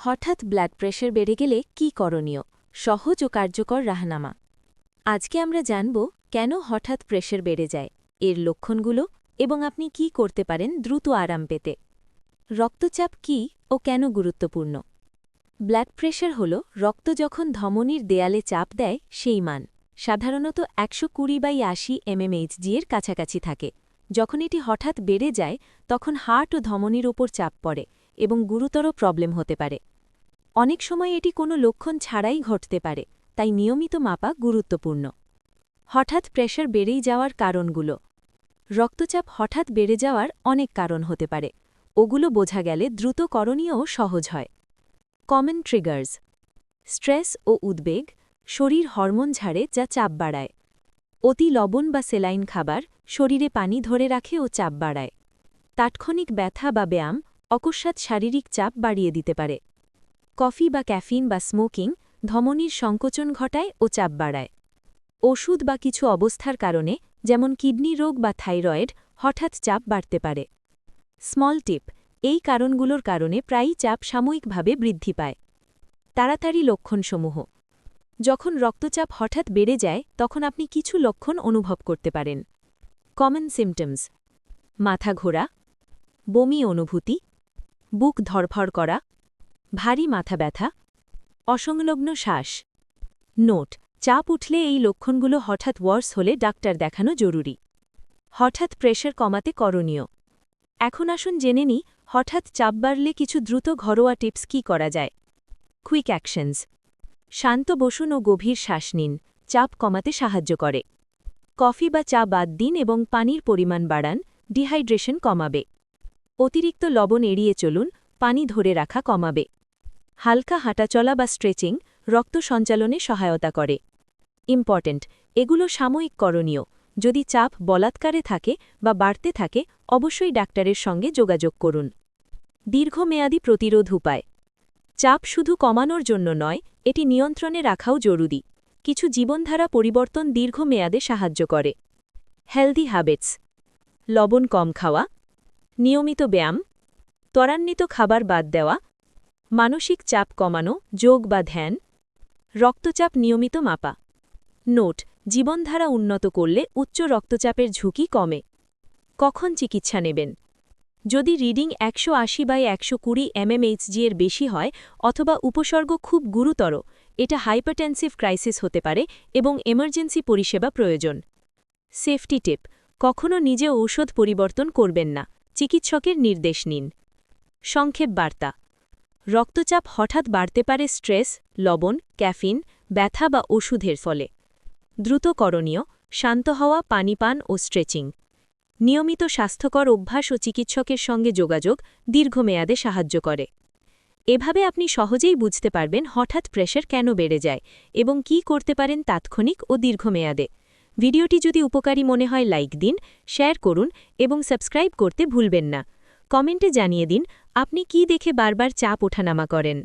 হঠাৎ blood pressure বেড়ে গেলে কি করণীয়? সহজ ও কার্যকর রাহনামা। আজকে আমরা জানব কেন হঠাৎ প্রেশার বেড়ে যায়, এর লক্ষণগুলো এবং আপনি কি করতে পারেন দ্রুত আরাম পেতে। রক্তচাপ কি ও কেন গুরুত্বপূর্ণ? ব্লাড প্রেশার হল রক্ত যখন ধমনির দেয়ালে চাপ দেয় সেই মান। সাধারণত একশো কুড়ি বাই আশি এমএমএইচজি এর কাছাকাছি থাকে। যখন এটি হঠাৎ বেড়ে যায়, তখন হার্ট ও ধমনির ওপর চাপ পড়ে এবং গুরুতর প্রবলেম হতে পারে। অনেক সময় এটি কোনো লক্ষণ ছাড়াই ঘটতে পারে, তাই নিয়মিত মাপা গুরুত্বপূর্ণ। হঠাৎ প্রেশার বেড়েই যাওয়ার কারণগুলো। রক্তচাপ হঠাৎ বেড়ে যাওয়ার অনেক কারণ হতে পারে, ওগুলো বোঝা গেলে দ্রুত করণীয়ও সহজ হয়। Common triggers. স্ট্রেস ও উদ্বেগ শরীর হরমোন ঝাড়ে যা চাপ বাড়ায়। অতি লবণ বা সেলাইন খাবার শরীরে পানি ধরে রাখে ও চাপ বাড়ায়। তাৎক্ষণিক ব্যথা বা ব্যায়াম অকস্মাৎ শারীরিক চাপ বাড়িয়ে দিতে পারে। কফি বা ক্যাফিন বা স্মোকিং ধমনির সংকোচন ঘটায় ও চাপ বাড়ায়। ওষুধ বা কিছু অবস্থার কারণে, যেমন কিডনি রোগ বা থাইরয়েড, হঠাৎ চাপ বাড়তে পারে। স্মল টিপ, এই কারণগুলোর কারণে প্রায়ই চাপ সাময়িকভাবে বৃদ্ধি পায়। তাড়াতাড়ি লক্ষণসমূহ। যখন রক্তচাপ হঠাৎ বেড়ে যায়, তখন আপনি কিছু লক্ষণ অনুভব করতে পারেন। Common symptoms. মাথা ঘোরা। বমি অনুভূতি। বুক ধরফড় করা। ভারী মাথা ব্যথা, অসংলগ্ন শ্বাস। নোট, চাপ উঠলে এই লক্ষণগুলো হঠাৎ ওয়ার্স হলে ডাক্তার দেখানো জরুরি। হঠাৎ প্রেশার কমাতে করণীয়। এখন আসুন জেনে নি হঠাৎ চাপ বাড়লে কিছু দ্রুত ঘরোয়া টিপস কি করা যায়। Quick actions. শান্ত বসুন ও গভীর শ্বাস নিন, চাপ কমাতে সাহায্য করে। কফি বা চা বাদ দিন এবং পানির পরিমাণ বাড়ান, ডিহাইড্রেশন কমাবে। অতিরিক্ত লবণ এড়িয়ে চলুন, পানি ধরে রাখা কমাবে। হালকা হাঁটাচলা বা স্ট্রেচিং রক্ত সঞ্চালনে সহায়তা করে। ইম্পর্টেন্ট, এগুলো সাময়িক করণীয়। যদি চাপ বলাৎকারে থাকে বা বাড়তে থাকে, অবশ্যই ডাক্তারের সঙ্গে যোগাযোগ করুন। দীর্ঘমেয়াদী প্রতিরোধ উপায়। চাপ শুধু কমানোর জন্য নয়, এটি নিয়ন্ত্রণে রাখাও জরুরি। কিছু জীবনধারা পরিবর্তন দীর্ঘমেয়াদে সাহায্য করে। হেলদি হ্যাবিটস লবণ কম খাওয়া। নিয়মিত ব্যায়াম। ত্বরান্বিত খাবার বাদ দেওয়া। মানসিক চাপ কমানো, যোগ বা ধ্যান। রক্তচাপ নিয়মিত মাপা। নোট, জীবনধারা উন্নত করলে উচ্চ রক্তচাপের ঝুঁকি কমে। কখন চিকিৎসা নেবেন? যদি রিডিং একশো আশি বাই একশো কুড়ি এমএমএইচজি এর বেশি হয়, অথবা উপসর্গ খুব গুরুতর, এটা হাইপারটেনসিভ ক্রাইসিস হতে পারে এবং এমার্জেন্সি পরিষেবা প্রয়োজন। সেফটি টিপ কখনও নিজে ঔষধ পরিবর্তন করবেন না, চিকিৎসকের নির্দেশ নিন। সংক্ষেপ বার্তা রক্তচাপ হঠাৎ বাড়তে পারে স্ট্রেস, লবণ, ক্যাফিন, ব্যথা বা ওষুধের ফলে। দ্রুত করণীয়, শান্ত হওয়া, পানি পান ও স্ট্রেচিং। নিয়মিত স্বাস্থ্যকর অভ্যাস ও চিকিৎসকের সঙ্গে যোগাযোগ দীর্ঘমেয়াদে সাহায্য করে। এভাবে আপনি সহজেই বুঝতে পারবেন হঠাৎ প্রেশার কেন বেড়ে যায় এবং কি করতে পারেন তাৎক্ষণিক ও দীর্ঘমেয়াদে। ভিডিওটি যদি উপকারী মনে হয় লাইক দিন, শেয়ার করুন এবং সাবস্ক্রাইব করতে ভুলবেন না। কমেন্টে জানিয়ে দিন আপনি কি দেখে বারবার চাপ ওঠানামা করেন?